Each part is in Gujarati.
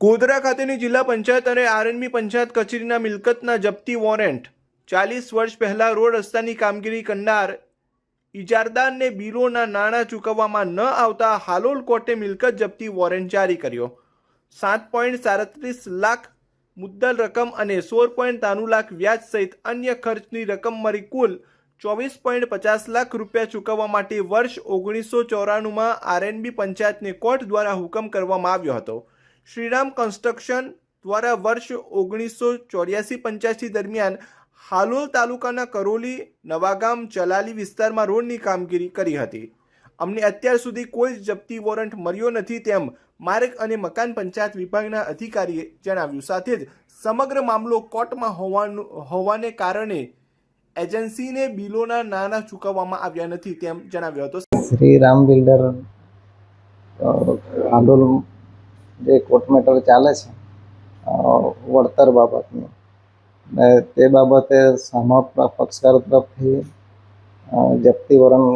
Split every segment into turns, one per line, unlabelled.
ગોધરા ખાતેની જિલ્લા પંચાયત અને આરએનબી પંચાયત કચેરીના મિલકતના જપ્તી વોરેન્ટ ચાલીસ વર્ષ પહેલાં રોડ રસ્તાની કામગીરી કરનાર ઇજારદારને બિલોના નાણાં ચૂકવવામાં ન આવતા હાલોલ કોર્ટે મિલકત જપ્તી વોરેન્ટ જારી કર્યો. સાત પોઈન્ટ સાડત્રીસ લાખ મુદ્દલ રકમ અને સોળ પોઈન્ટ ત્રાણું લાખ વ્યાજ સહિત અન્ય ખર્ચની રકમ મળી કુલ ચોવીસ પોઈન્ટ પચાસ લાખ રૂપિયા ચૂકવવા માટે વર્ષ ઓગણીસો ચોરાણુંમાં આરએનબી પંચાયતને કોર્ટ દ્વારા હુકમ કરવામાં આવ્યો હતો. શ્રીરામ કન્સ્ટ્રક્શન દ્વારા વર્ષ ઓગણીસો ચોર્યાસી પંચ્યાસી દરમિયાન હાલોલ તાલુકાના કરોલી, નવાગામ, ચલાલી વિસ્તારમાં રોડની કામગીરી કરી હતી. અમને અત્યાર સુધી કોઈ જપ્તી વોરંટ મળ્યો નથી તેમ માર્ગ અને મકાન પંચાયત વિભાગના અધિકારીએ જણાવ્યું. સાથે જ સમગ્ર મામલો કોર્ટમાં હોવાનું, હોવાને કારણે એજન્સીને બિલોના નાણાં ચૂકવવામાં આવ્યા નથી તેમ જણાવ્યો હતો.
શ્રી રામ બિલ્ડર હાલોલ જે કોર્ટ મેટર ચાલે છે વળતર બાબતનું. ને તે બાબતે સામા પક્ષકાર તરફથી જપ્તી વરણ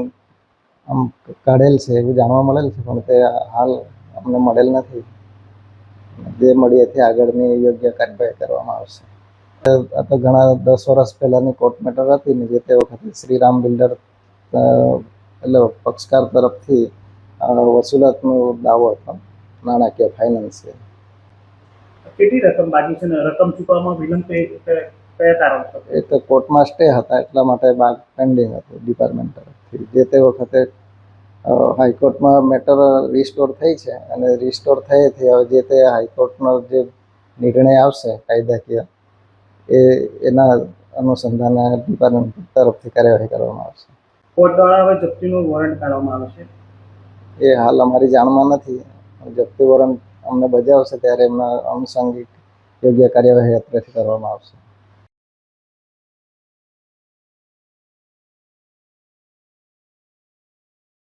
આમ કાઢેલ છે એવું જાણવા મળેલ છે, પણ તે હાલ અમને મળેલ નથી. જે મળીએ તે આગળની યોગ્ય કાર્યવાહી કરવામાં આવશે. આ તો ઘણા દસ વર્ષ પહેલાંની કોર્ટ મેટર હતી ને જે તે વખતે શ્રીરામ બિલ્ડર એટલે પક્ષકાર તરફથી વસૂલાતનો દાવો હતો. નાણાકીય ફાઇનાન્સિયલ
કેટલી રકમ બાકી છે ને રકમ ચૂકવવામાં વિલંબ કયા કારણસર
એ તો કોર્ટમાં સ્ટે હતા એટલા માટે બાગ પેન્ડિંગ હતું ડિપાર્ટમેન્ટ તરફથી. જે તે વખતે હાઈકોર્ટમાં મેટર રિસ્ટોર થઈ છે અને રિસ્ટોર થયેથી હવે જે તે હાઈકોર્ટનો જે નિર્ણય આવશે કાયદાકીય એ એના અનુસંધાને ડિપાર્ટમેન્ટ તરફથી કાર્યવાહી કરવામાં આવશે.
કોર્ટ દ્વારા હવે જપ્તીનું વોરંટ કાઢવામાં આવે છે?
એ હાલ અમારી જાણમાં નથી. જપ્તી વોરંટ અમને બજાવશે ત્યારે એમના આનુષંગિક યોગ્ય કાર્યવાહી અત્રેથી કરવામાં આવશે.